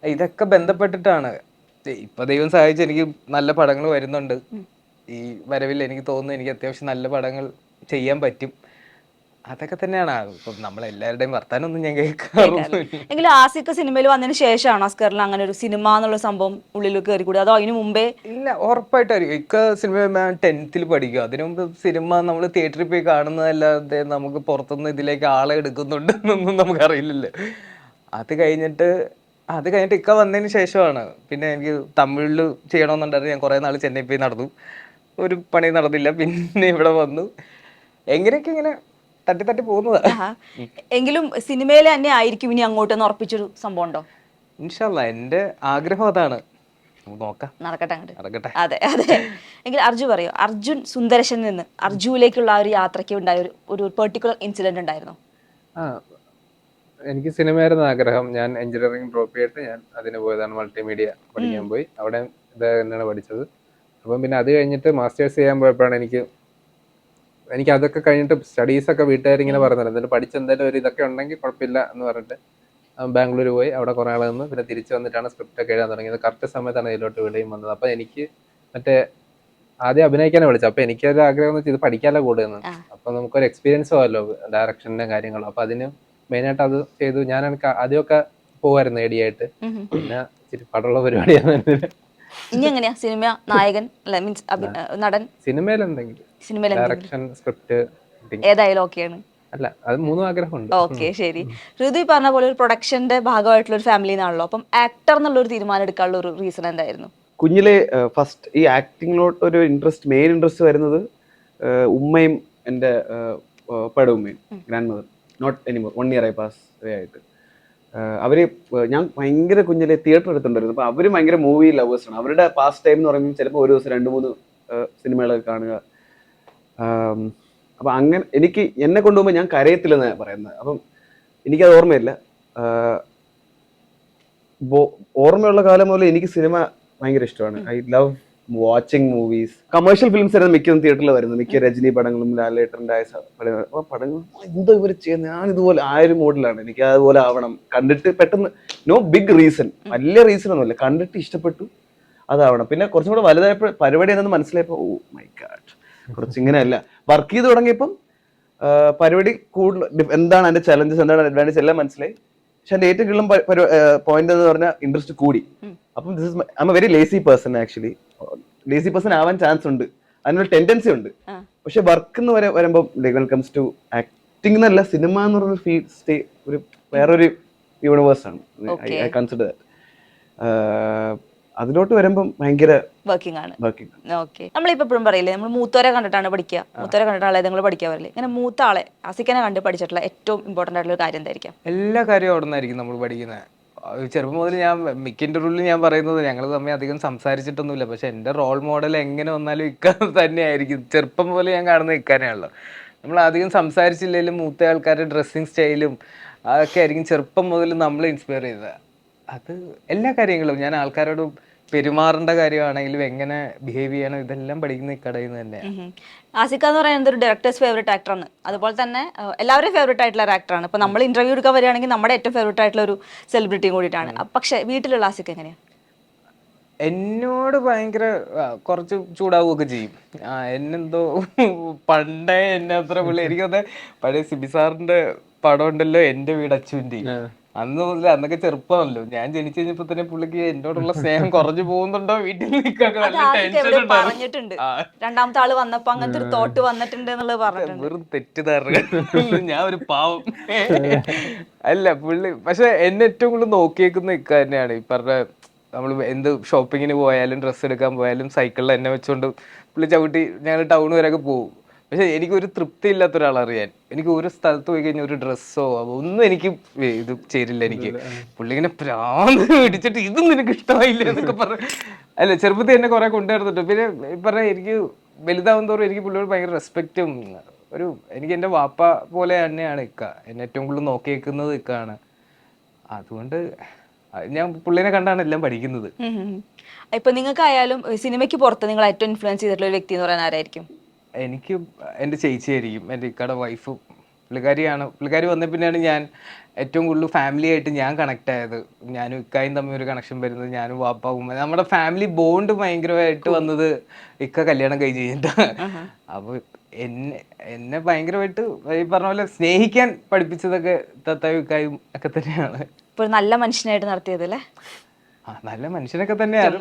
ഇതൊക്കെ ബന്ധപ്പെട്ടിട്ടാണ്. ഇപ്പൊ ദൈവം സഹായിച്ച് എനിക്ക് നല്ല പടങ്ങൾ വരുന്നുണ്ട്. ഈ വരവിൽ എനിക്ക് തോന്നുന്നു എനിക്ക് അത്യാവശ്യം നല്ല പടങ്ങൾ ചെയ്യാൻ പറ്റും. അതൊക്കെ തന്നെയാണ്. ഇപ്പൊ നമ്മളെല്ലാവരുടെയും വർത്താനൊന്നും ഞാൻ കേൾക്കാറില്ല. എങ്കിലും ആസിക്ക് സിനിമയിൽ വന്നതിന് ശേഷമാണ് ഓസ്കറിൽ അങ്ങനെ ഒരു സിനിമ എന്നുള്ള സംഭവം ഉള്ളിൽ കയറി കൂടി അതോ അതിനു മുമ്പേ? ഇല്ല ഉറപ്പായിട്ടായിരിക്കും ഇക്ക സിനിമ ടെൻത്തിൽ പഠിക്കും. അതിനു മുമ്പ് സിനിമ നമ്മൾ തിയേറ്ററിൽ പോയി കാണുന്നതല്ലാതെ നമുക്ക് പുറത്തുനിന്ന് ഇതിലേക്ക് ആളെ എടുക്കുന്നുണ്ടെന്നൊന്നും എന്നൊന്നും അറിയില്ലല്ലോ അത് കഴിഞ്ഞിട്ട് അത് കഴിഞ്ഞിട്ട് ഇക്ക വന്നതിന് ശേഷമാണ്. പിന്നെ എനിക്ക് തമിഴിൽ ചെയ്യണമെന്നുണ്ടായിരുന്നു. ഞാൻ കുറേ നാൾ ചെന്നൈ പോയി നടന്നു. ഒരു പണി നടന്നില്ല. പിന്നെ ഇവിടെ വന്നു. എങ്ങനെയൊക്കെ ഇങ്ങനെ തട്ടി തട്ടി പോകുന്നത്. എങ്കിലും സിനിമയിൽ തന്നെ ആയിരിക്കും ഇനി അങ്ങോട്ടെന്ന് ഉറപ്പിച്ചൊരു സംഭവം ഉണ്ടോ ഇൻഷല്ല എന്റെ ആഗ്രഹം അതാണ്. നമുക്ക് നോക്കാം. നടക്കട്ടെ അങ്ങോട്ട്. നടക്കട്ടെ. അതെ അതെ. എങ്കിൽ അർജു പറയോ അർജുൻ സുന്ദരശൻ നിന്ന് അർജുവിലേക്കുള്ള ആ ഒരു യാത്രയ്ക്ക് ഉണ്ടായ ഒരു പെർട്ടിക്കുലർ ഇൻസിഡന്റ് ഉണ്ടായിരുന്നു? ആ എനിക്ക് സിനിമയായിരുന്നു ആഗ്രഹം. ഞാൻ എഞ്ചിനീയറിംഗ് ഡ്രോപ്പ് ചെയ്തിട്ട് ഞാൻ അതിന് പോയതാണ് മൾട്ടിമീഡിയ പഠിക്കാൻ പോയി. അവിടെ ഇത് തന്നെയാണ് പഠിച്ചത്. അപ്പം പിന്നെ അത് കഴിഞ്ഞിട്ട് മാസ്റ്റേഴ്സ് ചെയ്യാൻ പോയപ്പോഴാണ് എനിക്ക് എനിക്ക് അതൊക്കെ കഴിഞ്ഞിട്ട് സ്റ്റഡീസ് ഒക്കെ വീട്ടുകാർ ഇങ്ങനെ പറഞ്ഞത്. എന്നിട്ട് പഠിച്ചെന്തായാലും ഒരു ഇതൊക്കെ ഉണ്ടെങ്കിൽ കുഴപ്പമില്ല എന്ന് പറഞ്ഞിട്ട് ബാംഗ്ലൂർ പോയി. അവിടെ കുറെ ആൾ നിന്ന് പിന്നെ തിരിച്ചു വന്നിട്ടാണ് സ്ക്രിപ്റ്റ് ഒക്കെ എഴുതാൻ തുടങ്ങിയത്. കറക്റ്റ് സമയത്താണ് ഇതിലോട്ട് വിളിയും വന്നത്. അപ്പൊ എനിക്ക് മറ്റേ ആദ്യം അഭിനയിക്കാനാണ് വിളിച്ചത്. അപ്പൊ എനിക്കൊരു ആഗ്രഹം എന്ന് വെച്ചാൽ ഇത് പഠിക്കാനല്ല കൂടുതൽ. അപ്പൊ നമുക്കൊരു എക്സ്പീരിയൻസ് ആവല്ലോ ഡയറക്ഷന്റെ കാര്യങ്ങളും. അപ്പൊ അതിന് മെയിനായിട്ട് അത് ചെയ്തു. ഞാൻ എനിക്ക് ആദ്യമൊക്കെ പോകുമായിരുന്നു ഉം. പിന്നെ ഇച്ചിരി പടമുള്ള പരിപാടിയാണ്. ഇനി എങ്ങനെയാ? സിനിമ നായകൻ മീൻസ് നടൻ? സിനിമയിൽ എന്തെങ്കിലും സിനിമയിൽ ഡയറക്ഷൻ സ്ക്രിപ്റ്റ് ഏതായാലും ഓക്കെയാണ്. അല്ല അത് മൂന്നും ആഗ്രഹമുണ്ട്. ഓക്കെ ശരി. ഋതു പറഞ്ഞ പോലെ ഒരു പ്രൊഡക്ഷന്റെ ഭാഗമായിട്ടുള്ള ഒരു ഫാമിലി നിന്നാണല്ലോ അപ്പം ആക്ടർ എന്നുള്ള ഒരു തീരുമാനം എടുക്കാനുള്ള ഒരു റീസൺ എന്തായിരുന്നു? കുഞ്ഞിലെ ഫസ്റ്റ് ഈ ആക്ടിങ്ങിലോട്ട് ഒരു ഇൻട്രസ്റ്റ് മെയിൻ ഇൻട്രസ്റ്റ് വരുന്നത് ഉമ്മയും എന്റെ ഉപ്പയുടെ ഉമ്മയും grandmother not anymore one year ആയി പാസ് ആയിട്ട്. അവർ ഞാൻ ഭയങ്കര കുഞ്ഞിലെ തിയേറ്റർ എടുത്തിട്ടുണ്ടായിരുന്നു. അപ്പോൾ അവരും ഭയങ്കര മൂവി ലവേഴ്സാണ് ആണ്. അവരുടെ പാസ്റ്റ് ടൈം എന്ന് പറയുമ്പോൾ ചിലപ്പോൾ ഒരു ദിവസം രണ്ട് മൂന്ന് സിനിമകൾ സിനിമകളൊക്കെ കാണുക അപ്പൊ അങ്ങനെ എനിക്ക് എന്നെ കൊണ്ടുപോകുമ്പോൾ ഞാൻ കരയത്തില്ലെന്ന് പറയുന്നത്. അപ്പം എനിക്കത് ഓർമ്മയില്ല. ഓർമ്മയുള്ള കാലം മുതൽ എനിക്ക് സിനിമ ഭയങ്കര ഇഷ്ടമാണ്. I love watching movies. Commercial films ആയിരുന്നു മിക്കതും തിയേറ്ററിൽ വരുന്നത്. മിക്ക രജനി പടങ്ങളും ലാലേട്ടന്റെ ആയ പടങ്ങൾ എന്തോ ഇവർ ചെയ്യുന്നത്? ഞാൻ ഇതുപോലെ ആ ഒരു മോഡിലാണ്. എനിക്ക് അതുപോലെ ആവണം. കണ്ടിട്ട് പെട്ടെന്ന് നോ ബിഗ് റീസൺ വലിയ റീസൺ ഒന്നുമില്ല. കണ്ടിട്ട് ഇഷ്ടപ്പെട്ടു അതാവണം. പിന്നെ കുറച്ചും കൂടെ വലുതായപ്പോൾ പരിപാടി എന്തെന്ന് മനസ്സിലായപ്പോൾ ഓ മൈ ഗാഡ് കുറച്ച് ഇങ്ങനെയല്ല. വർക്ക് ചെയ്ത് തുടങ്ങിയപ്പം പരിപാടി കൂടുതൽ എന്താണ് അതിന്റെ ചലഞ്ചസ് എന്താണ് അഡ്വാന്റേജ് എല്ലാം മനസ്സിലായി. പക്ഷെ എന്റെ ഏറ്റവും കൂടുതൽ പോയിന്റ് എന്ന് പറഞ്ഞാൽ ഇൻട്രസ്റ്റ് കൂടി. അപ്പം this is I'm a very lazy person actually lazy person ആവാൻ ചാൻസ് ഉണ്ട്. അതിനൊരു ടെൻഡൻസി ഉണ്ട്. പക്ഷെ വർക്ക് എന്ന് വരെ വരുമ്പോൾ വെൻ കംസ് ടു ആക്ടിംഗ് എന്നല്ല സിനിമ എന്ന് പറഞ്ഞ ഫീ സ്റ്റേ ഒരു വേറൊരു യൂണിവേഴ്സാണ് ഐ കൺസിഡർ അതിലോട്ട് വരുമ്പം ഭയങ്കര വർക്കിംഗ് ആണ്. ഓക്കെ നമ്മളിപ്പോ എപ്പോഴും പറയില്ലേ നമ്മൾ മൂത്തോരെ കണ്ടിട്ടാണ് പഠിക്കുക മൂത്തോരെ കണ്ടിട്ടാണ് നിങ്ങൾ പഠിക്കാൻ പറയില്ലേ. ഇങ്ങനെ മൂത്ത ആളെ അസിക്കനെ കണ്ട് പഠിച്ചിട്ടുള്ള ഏറ്റവും ഇമ്പോർട്ടന്റ് ആയിട്ടുള്ള കാര്യം എന്തായിരിക്കും? എല്ലാ കാര്യവും അവിടെ നിന്നായിരിക്കും നമ്മൾ പഠിക്കുന്നത് ചെറുപ്പം മുതൽ ഞാൻ മിക്ക ഇന്റർവ്യൂവിൽ ഞാൻ പറയുന്നത് ഞങ്ങൾ തമ്മിൽ അധികം സംസാരിച്ചിട്ടൊന്നുമില്ല. പക്ഷെ എന്റെ റോൾ മോഡൽ എങ്ങനെ വന്നാലും ഇക്ക തന്നെയായിരിക്കും. ചെറുപ്പം പോലെ ഞാൻ കാണുന്ന ഇക്കാനാണല്ലോ നമ്മൾ അധികം സംസാരിച്ചില്ലെങ്കിലും മൂത്ത ആൾക്കാരുടെ ഡ്രസ്സിങ് സ്റ്റൈലും അതൊക്കെ ആയിരിക്കും ചെറുപ്പം മുതൽ നമ്മൾ ഇൻസ്പയർ ചെയ്തത്. അത് എല്ലാ കാര്യങ്ങളും ഞാൻ ആൾക്കാരോട് പെരുമാറേണ്ട കാര്യമാണെങ്കിലും എങ്ങനെ ബിഹേവ് ചെയ്യണം ഇതെല്ലാം പഠിക്കുന്ന കടയിൽ നിന്ന് തന്നെ ആസിക്ക എന്ന് പറയുന്നത് ഒരു ഡയറക്ടേഴ്സ് ഫേവറേറ്റ് ആക്ടറാണ് അതുപോലെ തന്നെ എല്ലാവരും എല്ലാവരുടെയും ഫേവറേറ്റ് ആയിട്ടുള്ള ഒരു ആക്ടറാണ് ഇപ്പൊ നമ്മൾ ഇന്റർവ്യൂ എടുക്കാൻ വരികയാണെങ്കിൽ നമ്മുടെ ഏറ്റവും ഫേവറേറ്റ് ആയിട്ടുള്ള ഒരു സെലിബ്രിറ്റിയും കൂടിയിട്ടാണ്. പക്ഷെ വീട്ടിലുള്ള ആസിക്ക എങ്ങനെയാണ് എന്നോട് ഭയങ്കര കുറച്ച് ചൂടാവുകയൊക്കെ ചെയ്യും. ആ എന്നെന്തോ പണ്ടേ എന്നെ അത്ര പുള്ളി എനിക്കത് പഴയ സിബി സാറിന്റെ പടം ഉണ്ടല്ലോ എന്റെ വീട് അച്ചുവിന്റെ അന്ന് മുതൽ അന്നൊക്കെ ചെറുപ്പമാണല്ലോ ഞാൻ ജനിച്ചു കഴിഞ്ഞപ്പോ തന്നെ പുള്ളിക്ക് എന്നോടുള്ള സ്നേഹം കുറഞ്ഞു പോകുന്നുണ്ടോ? വീട്ടിൽ പറഞ്ഞിട്ടുണ്ട്. രണ്ടാമത്തെ ആൾ വന്നപ്പോ അങ്ങനത്തെ ഒരു തോട്ട് വന്നിട്ടുണ്ട് എന്നുള്ളത് പറഞ്ഞിട്ടുണ്ട്. വെറും തെറ്റിദ്ധാരണ ഞാൻ ഒരു പാവം. അല്ല പുള്ളി പക്ഷെ എന്നെ ഏറ്റവും കൂടുതൽ നോക്കിയേക്കുന്ന ഇക്ക തന്നെയാണ്. ഈ പറഞ്ഞ നമ്മൾ എന്ത് ഷോപ്പിങ്ങിന് പോയാലും ഡ്രസ്സ് എടുക്കാൻ പോയാലും സൈക്കിളിൽ എന്നെ വെച്ചുകൊണ്ട് പുള്ളി ചവിട്ടി ഞങ്ങൾ ടൗൺ വരെയൊക്കെ പോകും. പക്ഷെ എനിക്ക് ഒരു തൃപ്തി ഇല്ലാത്ത ഒരാളറിയാൻ എനിക്ക് ഒരു സ്ഥലത്ത് പോയി കഴിഞ്ഞാൽ ഒരു ഡ്രസ്സോ ഒന്നും എനിക്ക് ഇത് ചേരില്ല എനിക്ക്. പുള്ളി ഇങ്ങനെ പ്രാന്ത് പിടിച്ചിട്ട് ഇതും നിനക്ക് ഇഷ്ടമായില്ല എന്നൊക്കെ പറഞ്ഞു അല്ല ചെറുപ്പത്തിൽ എന്നെ കുറെ കൊണ്ടുവരുന്നുണ്ട്. പിന്നെ പറഞ്ഞാൽ എനിക്ക് വലുതാവും തോറും എനിക്ക് പുള്ളിയോട് ഭയങ്കര റെസ്പെക്റ്റും ഒരു എനിക്ക് എന്റെ വാപ്പ പോലെ തന്നെയാണ് ഇക്ക. എന്നെ ഏറ്റവും കൂടുതൽ നോക്കിയേക്കുന്നത് ഇക്കാണ്. അതുകൊണ്ട് ഞാൻ പുള്ളിനെ കണ്ടാണ് എല്ലാം പഠിക്കുന്നത്. ഇപ്പൊ നിങ്ങൾക്കായാലും സിനിമയ്ക്ക് പുറത്ത് നിങ്ങൾ ഏറ്റവും ഇൻഫ്ലുവൻസ് ചെയ്തിട്ടുള്ള ഒരു വ്യക്തി എന്ന് പറയാൻ ആരായിരിക്കും? എനിക്ക് എന്റെ ചേച്ചിയായിരിക്കും എന്റെ ഇക്കയുടെ വൈഫ് പുള്ളിക്കാരിയാണ് പുള്ളിക്കാരി വന്ന പിന്നെയാണ് ഞാൻ ഏറ്റവും കൂടുതൽ ഫാമിലി ആയിട്ട് ഞാൻ കണക്ട് ആയത്. ഞാനും ഇക്കായും തമ്മിൽ ഒരു കണക്ഷൻ വരുന്നത് ഞാനും വാപ്പ ഉമ്മ നമ്മുടെ ഫാമിലി ബോണ്ട് ഭയങ്കരമായിട്ട് വന്നത് ഇക്ക കല്യാണം കഴിഞ്ഞ് കഴിഞ്ഞിട്ടാണ് അപ്പോൾ എന്നെ എന്നെ ഭയങ്കരമായിട്ട് ഈ പറഞ്ഞ പോലെ സ്നേഹിക്കാൻ പഠിപ്പിച്ചതൊക്കെ തത്തായും ഇക്കായും ഒക്കെ തന്നെയാണ്. ഇപ്പൊ നല്ല മനുഷ്യനായിട്ട് നടത്തിയത് അല്ലേ? നല്ല മനുഷ്യനൊക്കെ തന്നെയാണ്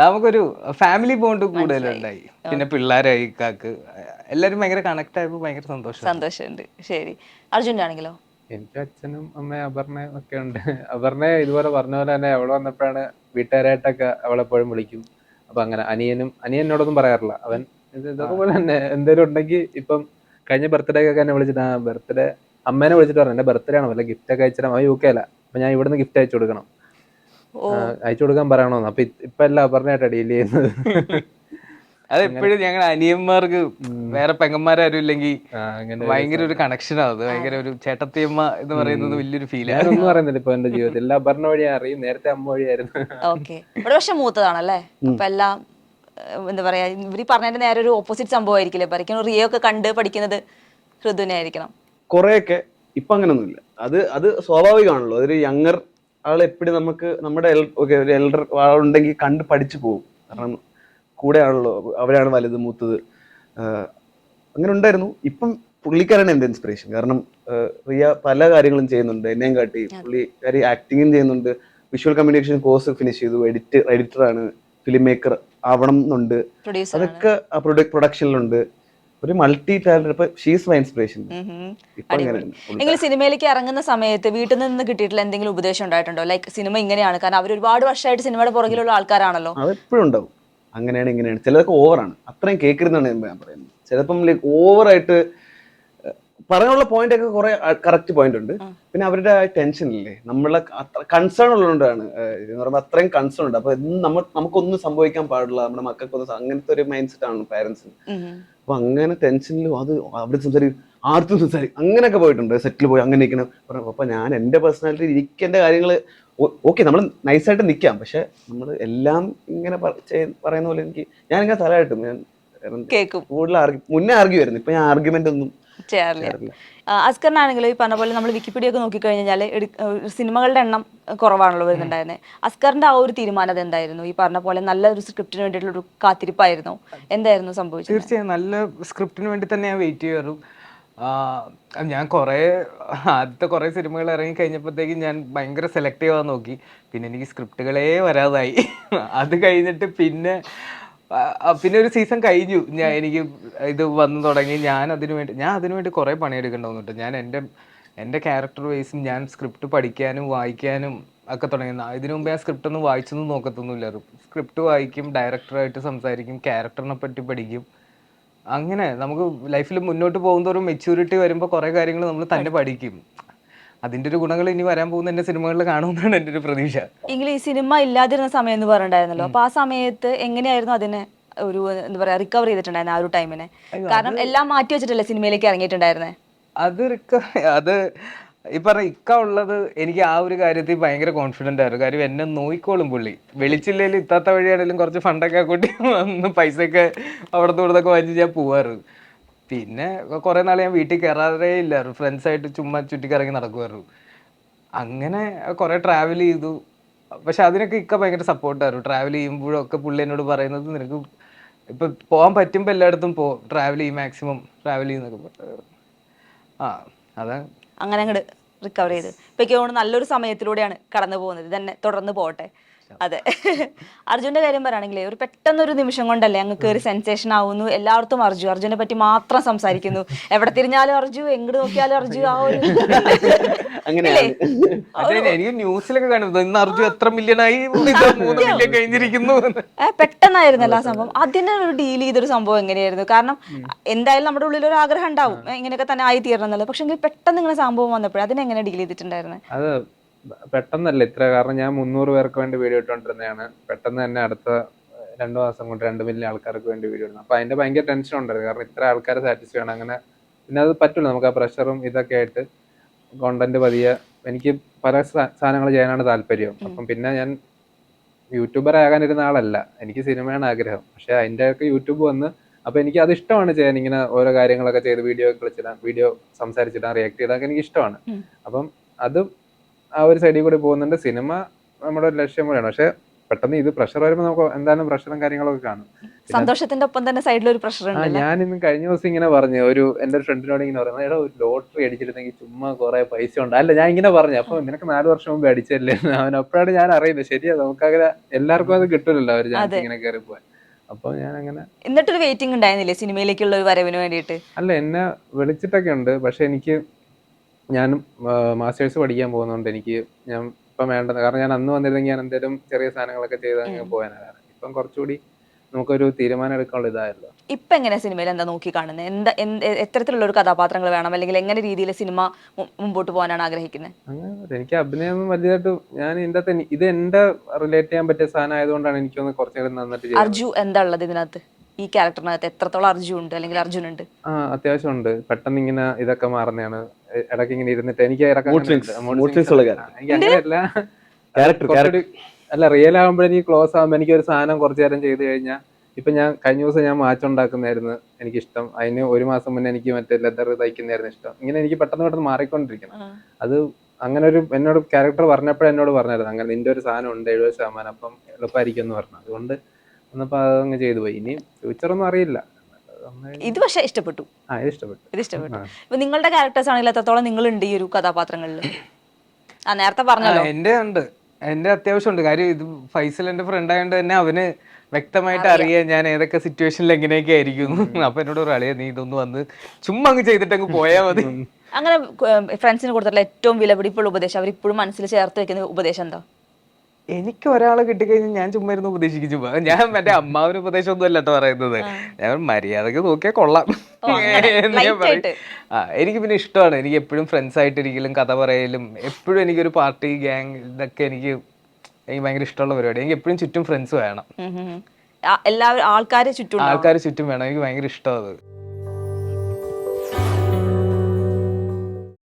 നമുക്കൊരു ഫാമിലി ബോണ്ട് കൂടുതലുണ്ടായി പിന്നെ പിള്ളേരായി കാക്ക് എല്ലാരും ഭയങ്കര കണക്ട് ആയപ്പോ ഭയങ്കര സന്തോഷം സന്തോഷമുണ്ട്. ശരി. അർജുന്റെ ആണെങ്കിലോ? എനിക്ക് അച്ഛനും അമ്മയും അപർണയും ഒക്കെ ഉണ്ട്. അപർണയെ ഇതുപോലെ പറഞ്ഞ പോലെ തന്നെ അവൾ വന്നപ്പോഴാണ് വീട്ടുകാരായിട്ടൊക്കെ അവളെപ്പോഴും വിളിക്കും. അപ്പൊ അങ്ങനെ അനിയനും അനിയനോടൊന്നും എന്നോടൊന്നും പറയാറില്ല. അവൻ ഇതുപോലെ തന്നെ എന്തേലും ഉണ്ടെങ്കിൽ ഇപ്പം കഴിഞ്ഞ ബർത്ത്ഡേ ഒക്കെ എന്നെ വിളിച്ചിട്ട് ആ ബർത്ത്ഡേ അമ്മേനെ വിളിച്ചിട്ട് പറഞ്ഞു. എന്റെ ബർത്ത്ഡേ ആണോ. വല്ല ഗിഫ്റ്റ് ഒക്കെ അയച്ചിട്ട് അവൻ യു കെ അല്ല അപ്പൊ ഞാൻ ഇവിടുന്ന് ഗിഫ്റ്റ് അയച്ചു കൊടുക്കണം. അയച്ചു കൊടുക്കാൻ പറയണോന്ന്. അപ്പൊ ഇപ്പൊ എല്ലാം അപർണയായിട്ടാ ഡീൽ ചെയ്യുന്നത്. അതെപ്പോഴും ഞങ്ങൾ അനിയന്മാർക്ക് വേറെ പെങ്ങന്മാരും ഇല്ലെങ്കിൽ അങ്ങനെ ഭയങ്കര ഒരു കണക്ഷനാണ് അത് ഭയങ്കര ഒരു ചേട്ടത്തിയമ്മ എന്ന് പറയുന്നത് വലിയൊരു ഫീൽ ആണ് പറയുന്നില്ല ഇപ്പൊ എന്റെ ജീവിതത്തിൽ. എല്ലാ അപർണ വഴി അറിയും. നേരത്തെ അമ്മ വഴിയായിരുന്നു. ഓക്കെ. ഇവിടെ പക്ഷെ മൂത്തതാണല്ലേ? അപ്പൊ എല്ലാം എന്താ പറയാ ഇവർ പറഞ്ഞതിന്റെ നേരെ ഒരു ഓപ്പോസിറ്റ് സംഭവം ആയിരിക്കില്ലേ പഠിക്കണം റിയോ ഒക്കെ കണ്ട് പഠിക്കുന്നത് ഹൃദുവിനെ ആയിരിക്കണം. കുറെയൊക്കെ ഇപ്പൊ അങ്ങനൊന്നുമില്ല. അത് അത് സ്വാഭാവികമാണല്ലോ. അതൊരു യങ്ങർ ആൾ എപ്പോഴും നമുക്ക് നമ്മുടെ ഒരു എൽഡർ ആളുണ്ടെങ്കിൽ കണ്ട് പഠിച്ചു പോകും. കാരണം കൂടെ ആണല്ലോ അവരാണ് വലുത് മൂത്തത്. അങ്ങനെ ഉണ്ടായിരുന്നു. ഇപ്പം പുള്ളിക്കാരാണ് എന്റെ ഇൻസ്പിറേഷൻ കാരണം റിയ പല കാര്യങ്ങളും ചെയ്യുന്നുണ്ട്. എന്നെയും കാട്ടി പുള്ളിക്കാരി ആക്ടിങ്ങും ചെയ്യുന്നുണ്ട്. വിഷ്വൽ കമ്മ്യൂണിക്കേഷൻ കോഴ്സ് ഫിനിഷ് ചെയ്തു. എഡിറ്റ് എഡിറ്ററാണ് ഫിലിം മേക്കർ ആവണം എന്നുണ്ട്. അതൊക്കെ പ്രൊഡക്ഷനിലുണ്ട് ഒരു മൾട്ടി ടാലന്റ് ഇപ്പൊ ഷീസ് മൈ ഇൻസ്പിറേഷൻ. എങ്കിൽ സിനിമയിലേക്ക് ഇറങ്ങുന്ന സമയത്ത് വീട്ടിൽ നിന്ന് കിട്ടിയിട്ടുള്ള എന്തെങ്കിലും ഉപദേശം ഉണ്ടായിട്ടുണ്ടോ? ലൈക്ക് സിനിമ ഇങ്ങനെയാണ്. കാരണം അവർ ഒരുപാട് വർഷമായിട്ട് സിനിമയുടെ പുറകിലുള്ള ആൾക്കാരാണല്ലോ. അതെപ്പോഴും ഉണ്ടാവും അങ്ങനെയാണ് ഇങ്ങനെയാണ്. ചിലതൊക്കെ ഓവറാണ് അത്രയും കേൾക്കരുതെന്നാണ് ഞാൻ പറയുന്നത്. ചിലപ്പം ലൈക്ക് ഓവറായിട്ട് പറയാനുള്ള പോയിന്റ് ഒക്കെ കുറെ കറക്റ്റ് പോയിന്റ് ഉണ്ട്. പിന്നെ അവരുടെ ടെൻഷൻ ഇല്ലേ? നമ്മളെ കൺസേൺ ഉള്ളതുകൊണ്ടാണ് എന്ന് പറയുമ്പോൾ അത്രയും കൺസേൺ ഉണ്ട്. അപ്പൊ ഇന്ന് നമ്മ നമുക്കൊന്നും സംഭവിക്കാൻ പാടില്ല. നമ്മുടെ മക്കൾക്കൊന്നും അങ്ങനത്തെ ഒരു മൈൻഡ് സെറ്റ് ആണ് പാരന്റ്സിന്. അപ്പൊ അങ്ങനെ ടെൻഷനിലും അത് അവിടെ സംസാരിക്കും ആർത്തും സംസാരിക്കും അങ്ങനെയൊക്കെ പോയിട്ടുണ്ട്. സെറ്റിൽ പോയി അങ്ങനെ നിൽക്കണം അപ്പൊ ഞാൻ എന്റെ പേഴ്സണാലിറ്റി ഇരിക്കേണ്ട കാര്യങ്ങൾ ഓക്കെ നമ്മൾ നൈസായിട്ട് നിൽക്കാം പക്ഷെ നമ്മൾ എല്ലാം ഇങ്ങനെ പറയുന്ന പോലെ എനിക്ക് ഞാൻ ഇങ്ങനെ തലയായിട്ടും ഞാൻ കൂടുതൽ ആർഗ്യൂ മുന്നേ ആർഗ്യൂ വരുന്നു ഇപ്പൊ ഞാൻ ആർഗ്യുമെന്റ് ഒന്നും ചെയ്യാറില്ല ചെയ്യാറില്ല ഈ പറഞ്ഞ പോലെ നമ്മൾ വിക്കിപീഡിയ ഒക്കെ നോക്കിക്കഴിഞ്ഞാൽ സിനിമകളുടെ എണ്ണം കുറവാണല്ലോ വരുന്നുണ്ടായിരുന്നത് അസ്കറിന്റെ ആ ഒരു തീരുമാനം അത് എന്തായിരുന്നു? ഈ പറഞ്ഞ പോലെ നല്ലൊരു സ്ക്രിപ്റ്റിന് വേണ്ടിയിട്ടുള്ള ഒരു കാത്തിരിപ്പായിരുന്നു. എന്തായിരുന്നു സംഭവിച്ചത്? തീർച്ചയായും നല്ല സ്ക്രിപ്റ്റിന് വേണ്ടി തന്നെ ഞാൻ വെയിറ്റ് ചെയ്യാറും ഞാൻ കുറേ ആദ്യത്തെ കുറേ സിനിമകൾ ഇറങ്ങി കഴിഞ്ഞപ്പോഴത്തേക്കും ഞാൻ ഭയങ്കര സെലക്ടീവ് ആവാൻ നോക്കി. പിന്നെ എനിക്ക് സ്ക്രിപ്റ്റുകളേ വരാതായി. അത് കഴിഞ്ഞിട്ട് പിന്നെ പിന്നെ ഒരു സീസൺ കഴിഞ്ഞു. ഞാൻ എനിക്ക് ഇത് വന്നു തുടങ്ങി. ഞാൻ അതിനു വേണ്ടി ഞാൻ അതിനു വേണ്ടി കുറേ പണിയെടുക്കേണ്ടി വന്നിട്ട് ഞാൻ എന്റെ എന്റെ ക്യാരക്ടർ വൈസും ഞാൻ സ്ക്രിപ്റ്റ് പഠിക്കാനും വായിക്കാനും ഒക്കെ തുടങ്ങിയ ഇതിനു മുമ്പ് ഞാൻ സ്ക്രിപ്റ്റ് ഒന്നും വായിച്ചൊന്നും നോക്കത്തൊന്നുമില്ല. സ്ക്രിപ്റ്റ് വായിക്കും ഡയറക്ടറായിട്ട് സംസാരിക്കും ക്യാരക്ടറിനെ പറ്റി പഠിക്കും. അങ്ങനെ നമുക്ക് ലൈഫിൽ മുന്നോട്ട് പോകുന്നതോറും മെച്യൂരിറ്റി വരുമ്പോൾ കുറേ കാര്യങ്ങൾ നമ്മൾ തന്നെ പഠിക്കും. അതിന്റെ ഒരു ഗുണങ്ങൾ ഇനി വരാൻ പോകുന്ന എന്റെ സിനിമകളിൽ കാണുമെന്നാണ് എന്റെ ഒരു പ്രതീക്ഷ. എങ്കിലും ഈ സിനിമ ഇല്ലാതിരുന്ന സമയം എന്ന് പറഞ്ഞിട്ടുണ്ടായിരുന്നല്ലോ. അപ്പൊ ആ സമയത്ത് എങ്ങനെയായിരുന്നു അതിനെ ഒരു എന്താ പറയാ റിക്കവർ ചെയ്തിട്ടുണ്ടായിരുന്നു ആ ഒരു ടൈമിനെ കാരണം എല്ലാം മാറ്റി വെച്ചിട്ടല്ലേ സിനിമയിലേക്ക് ഇറങ്ങിയിട്ടുണ്ടായിരുന്നേ? അത് റിക്കവർ അത് ഈ പറഞ്ഞ ഇക്ക ഉള്ളത് എനിക്ക് ആ ഒരു കാര്യത്തിൽ ഭയങ്കര കോൺഫിഡന്റ് ആയിരുന്നു. കാര്യം എന്നെ നോയിക്കോളും പുള്ളി. വെളിച്ചില്ലേലും ഇത്താത്ത വഴിയാണെങ്കിലും കുറച്ച് ഫണ്ടൊക്കെ കൂട്ടി വന്ന് പൈസയൊക്കെ അവിടുന്ന് ഇവിടുന്നൊക്കെ വാങ്ങിച്ച് ഞാൻ പോവാറ്. പിന്നെ കുറെ നാൾ ഞാൻ വീട്ടിൽ കയറാറേ ഇല്ലായിരുന്നു ഫ്രണ്ട്സായിട്ട് ചുമ്മാ ചുറ്റിക്കറങ്ങി നടക്കുമായിരുന്നു അങ്ങനെ കുറെ ട്രാവൽ ചെയ്തു. പക്ഷെ അതിനൊക്കെ ഇക്ക ഭയങ്കര സപ്പോർട്ടായിരുന്നു ട്രാവൽ ചെയ്യുമ്പോഴും ഒക്കെ പുള്ളി എന്നോട് പറയുന്നത് നിനക്ക് ഇപ്പം പോകാൻ പറ്റുമ്പോൾ എല്ലായിടത്തും പോ. ട്രാവൽ ചെയ്യും മാക്സിമം ട്രാവൽ ചെയ്യുന്നൊക്കെ ആ അതാ. അങ്ങനെ അങ്ങോട്ട് റിക്കവർ ചെയ്ത്. ഇപ്പൊ നല്ലൊരു സമയത്തിലൂടെയാണ് കടന്നു പോകുന്നത്. തന്നെ തുടർന്ന് പോട്ടെ അതെ. അർജുന്റെ കാര്യം പറയുകയാണെങ്കിൽ ഒരു പെട്ടെന്നൊരു നിമിഷം കൊണ്ടല്ലേ അങ്ങ് കയറി സെൻസേഷൻ ആവുന്നു. എല്ലായിടത്തും അർജു അർജുനെ പറ്റി മാത്രം സംസാരിക്കുന്നു. എവിടെ തിരിഞ്ഞാലും അർജു എങ്ങോട്ട് നോക്കിയാലും അർജു ആ ഒരു അങ്ങനെയാണ്. എനിക്ക് ന്യൂസിലൊക്കെ കാണുന്നത് ഇന്ന് അർജു എത്ര മില്യൺ ആയി? മൂന്ന് മില്യൺ കഴിഞ്ഞിരിക്കുന്നു. പെട്ടെന്നായിരുന്നല്ലോ ആ സംഭവം. അതിനെ ഒരു ഡീൽ ചെയ്തൊരു സംഭവം എങ്ങനെയായിരുന്നു? കാരണം എന്തായാലും നമ്മുടെ ഉള്ളിൽ ഒരു ആഗ്രഹം ഉണ്ടാവും. ഇങ്ങനെയൊക്കെ തന്നെ ആയി തീരണം എന്നുള്ളത്. പക്ഷെ പെട്ടെന്ന് ഇങ്ങനെ സംഭവം വന്നപ്പോഴേ അതിനെങ്ങനെ ഡീൽ ചെയ്തിട്ടുണ്ടായിരുന്നത് അത് പെട്ടെന്നല്ല ഇത്ര കാരണം ഞാൻ മുന്നൂറ് പേർക്ക് വേണ്ടി വീഡിയോ ഇട്ടുകൊണ്ടിരുന്നതാണ് പെട്ടെന്ന് തന്നെ അടുത്ത രണ്ട് മാസം കൊണ്ട് രണ്ട് മില്യൺ ആൾക്കാർക്ക് വേണ്ടി വീഡിയോ ഇടുന്നു അപ്പൊ അതിന്റെ ഭയങ്കര ടെൻഷൻ ഉണ്ടായിരുന്നു. കാരണം ഇത്ര ആൾക്കാരെ സാറ്റിസ്ഫൈ ചെയ്യണം. അങ്ങനെ പിന്നെ അത് പറ്റില്ല നമുക്ക് ആ പ്രഷറും ഇതൊക്കെ ആയിട്ട് കോണ്ടന്റ് പതിയെ എനിക്ക് പല സാധനങ്ങൾ ചെയ്യാനാണ് താല്പര്യം. അപ്പം പിന്നെ ഞാൻ യൂട്യൂബർ ആകാനിരുന്ന ആളല്ല. എനിക്ക് സിനിമയാണ് ആഗ്രഹം. പക്ഷെ അതിന്റെ ഒക്കെ യൂട്യൂബ് വന്ന് അപ്പൊ എനിക്ക് അത് ഇഷ്ടമാണ് ചെയ്യാൻ. ഇങ്ങനെ ഓരോ കാര്യങ്ങളൊക്കെ ചെയ്ത് വീഡിയോ കളിച്ചിടാൻ വീഡിയോ സംസാരിച്ചിടാൻ റിയാക്ട് ചെയ്താൽ എനിക്ക് ഇഷ്ടമാണ്. അപ്പം അത് ആ ഒരു സൈഡിൽ കൂടി പോകുന്നുണ്ട്. സിനിമ നമ്മുടെ ഒരു ലക്ഷ്യം കൂടെയാണ്. പക്ഷെ പെട്ടെന്ന് ഇത് പ്രഷർ വരുമ്പോൾ നമുക്ക് എന്തായാലും പ്രഷറും കാര്യങ്ങളൊക്കെ കാണും. സന്തോഷത്തിന്റെ ഒപ്പം തന്നെ സൈഡിൽ ഒരു പ്രഷർ ഉണ്ട് ഞാൻ ഇന്ന് കഴിഞ്ഞ ദിവസം ഇങ്ങനെ പറഞ്ഞു. ഒരു എന്റെ ഫ്രണ്ടിനോട് ഇങ്ങനെ പറഞ്ഞു. എടാ ഒരു ലോട്ടറി അടിച്ചിരുന്നെങ്കിൽ ചുമ്മാ കുറെ പൈസ ഉണ്ട്. അല്ല ഞാൻ ഇങ്ങനെ പറഞ്ഞു. അപ്പൊ നിനക്ക് നാല് വർഷം മുമ്പ് അടിച്ചല്ലേ അവൻ അപ്പോഴാണ് ഞാൻ അറിയുന്നത്. ശരിയാ നമുക്കങ്ങനെ എല്ലാവർക്കും അത് കിട്ടില്ലല്ലോ അതെ. ഇങ്ങനെ കയറി പോവാൻ അപ്പൊ ഞാൻ അങ്ങനെ എന്നിട്ടൊരു വെയിറ്റിംഗ് ഉണ്ടായിരുന്നില്ലേ സിനിമയിലേക്കുള്ള ഒരു വരവിന് വേണ്ടിയിട്ട്? അല്ല എന്നെ വിളിച്ചിട്ടൊക്കെ ഉണ്ട്. പക്ഷെ എനിക്ക് ഞാൻ മാസ്റ്റേഴ്സ് പഠിക്കാൻ പോകുന്നതുകൊണ്ട് എനിക്ക് ഞാൻ ഇപ്പം വേണ്ടത് കാരണം ഞാൻ അന്ന് വന്നിരുന്നെങ്കിൽ ഞാൻ എന്തെങ്കിലും ചെറിയ സാധനങ്ങളൊക്കെ ചെയ്ത് അങ്ങ് പോകാനാണ് ഇപ്പം കുറച്ചുകൂടി നമുക്കൊരു തീരുമാനം എടുക്കാനുള്ള ഇതായല്ലോ. ഇപ്പൊ എങ്ങനെ സിനിമയിൽ എന്താ നോക്കി കാണുന്നത് എന്താ എത്തരത്തിലുള്ള ഒരു കഥാപാത്രങ്ങൾ വേണം? അല്ലെങ്കിൽ എങ്ങനെ രീതിയിൽ സിനിമ മുമ്പോട്ട് പോകാനാണ് ആഗ്രഹിക്കുന്നത് അങ്ങനെ എനിക്ക് അഭിനയം വലിയതായിട്ട് ഞാൻ ഇതിന്റെ തന്നെ ഇത് എന്റെ റിലേറ്റ് ചെയ്യാൻ പറ്റിയ സാധനം ആയതുകൊണ്ടാണ് എനിക്കൊന്ന് കുറച്ചുകൂടി നന്നായിട്ട് അർജു എന്താ ഉള്ളത് ഇതിനകത്ത്? ഈ ക്യാരക്ടറിനകത്ത് എത്രത്തോളം അർജു ഉണ്ട്? അല്ലെങ്കിൽ അർജുൻ ഉണ്ട് ആ അത്യാവശ്യം ഉണ്ട്. പെട്ടെന്ന് ഇങ്ങനെ ഇതൊക്കെ മാറുന്നതാണ്. ഇടയ്ക്ക് ഇങ്ങനെ ഇരുന്നിട്ട് എനിക്ക് ഇടയ്ക്ക്. എനിക്ക് അല്ല റിയൽ ആകുമ്പോൾ എനിക്ക് ക്ലോസ് ആകുമ്പോൾ എനിക്ക് ഒരു സാധനം കുറച്ചു നേരം ചെയ്ത് കഴിഞ്ഞാൽ ഇപ്പൊ ഞാൻ കഴിഞ്ഞ ദിവസം ഞാൻ മാച്ച് ഉണ്ടാക്കുന്നതായിരുന്നു എനിക്കിഷ്ടം. അതിന് ഒരു മാസം മുന്നേ എനിക്ക് മറ്റേ ലെതർ തയ്ക്കുന്നതായിരുന്നു ഇഷ്ടം. ഇങ്ങനെ എനിക്ക് പെട്ടെന്ന് പെട്ടെന്ന് മാറിക്കൊണ്ടിരിക്കണം. അത് അങ്ങനെ ഒരു എന്നോട് ക്യാരക്ടർ പറഞ്ഞപ്പോഴും എന്നോട് പറഞ്ഞായിരുന്നു അങ്ങനെ നിന്റെ ഒരു സാധനം ഉണ്ട് എഴുപത് ശതമാനം അപ്പം എളുപ്പമായിരിക്കും എന്ന് പറഞ്ഞു. അതുകൊണ്ട് ഒന്നപ്പോ അതങ്ങ് ചെയ്തു പോയി. ഇനി ഫ്യൂച്ചർ ഒന്നും അറിയില്ല. ഇത് പക്ഷെ ഇഷ്ടപ്പെട്ടു. ഇത് ഇഷ്ടപ്പെട്ടു. ഇപ്പൊ നിങ്ങളുടെ ക്യാരക്ടേഴ്സ് ആണെങ്കിൽ എത്രത്തോളം നിങ്ങൾ ഉണ്ട് ഈ ഒരു കഥാപാത്രങ്ങളിൽ? ആ നേരത്തെ പറഞ്ഞല്ലോ. എന്റെ ഉണ്ട്. എന്റെ അത്യാവശ്യമുണ്ട് കാര്യം ഇത് ഫൈസൽ എന്റെ ഫ്രണ്ട് ആയതുകൊണ്ട് തന്നെ അവന് വ്യക്തമായിട്ട് അറിയാം. ഞാൻ ഏതൊക്കെ സിറ്റുവേഷനിൽ എങ്ങനെയൊക്കെ ആയിരിക്കും. അപ്പൊ എന്നോട് ഒരു അളിയ നീ ഇതൊന്ന് വന്ന് ചുമ്മാ അങ്ങ് ചെയ്തിട്ട് അങ്ങ് പോയാ മതി. അങ്ങനെ ഫ്രണ്ട്സിന് കൊടുത്തിട്ടുള്ള ഏറ്റവും വിലപിടിപ്പുള്ള ഉപദേശം അവർ ഇപ്പോഴും മനസ്സിൽ ചേർത്ത് വെക്കുന്ന ഉപദേശം എന്താ? എനിക്ക് ഒരാളെ കിട്ടിക്കഴിഞ്ഞാൽ ഞാൻ ചുമ്മാ ഇരുന്ന് ഉപദേശിക്കും ചുമ്മാ. ഞാൻ മറ്റേ അമ്മാവിന് ഉപദേശം ഒന്നും അല്ലട്ടോ പറയുന്നത് ഞാൻ മര്യാദയ്ക്ക് നോക്കിയാൽ കൊള്ളാം. ആ എനിക്ക് പിന്നെ ഇഷ്ടമാണ്. എനിക്ക് എപ്പോഴും ഫ്രണ്ട്സ് ആയിട്ടിരിക്കലും കഥ പറയലും എപ്പോഴും എനിക്കൊരു പാർട്ടി ഗ്യാങ് ഇതൊക്കെ എനിക്ക് എനിക്ക് ഭയങ്കര ഇഷ്ടമുള്ള പരിപാടി. എനിക്ക് എപ്പോഴും ചുറ്റും ഫ്രണ്ട്സ് വേണം. എല്ലാവരും ആൾക്കാരെ ചുറ്റും ആൾക്കാരെ ചുറ്റും വേണം. എനിക്ക് ഭയങ്കര ഇഷ്ടമാണ്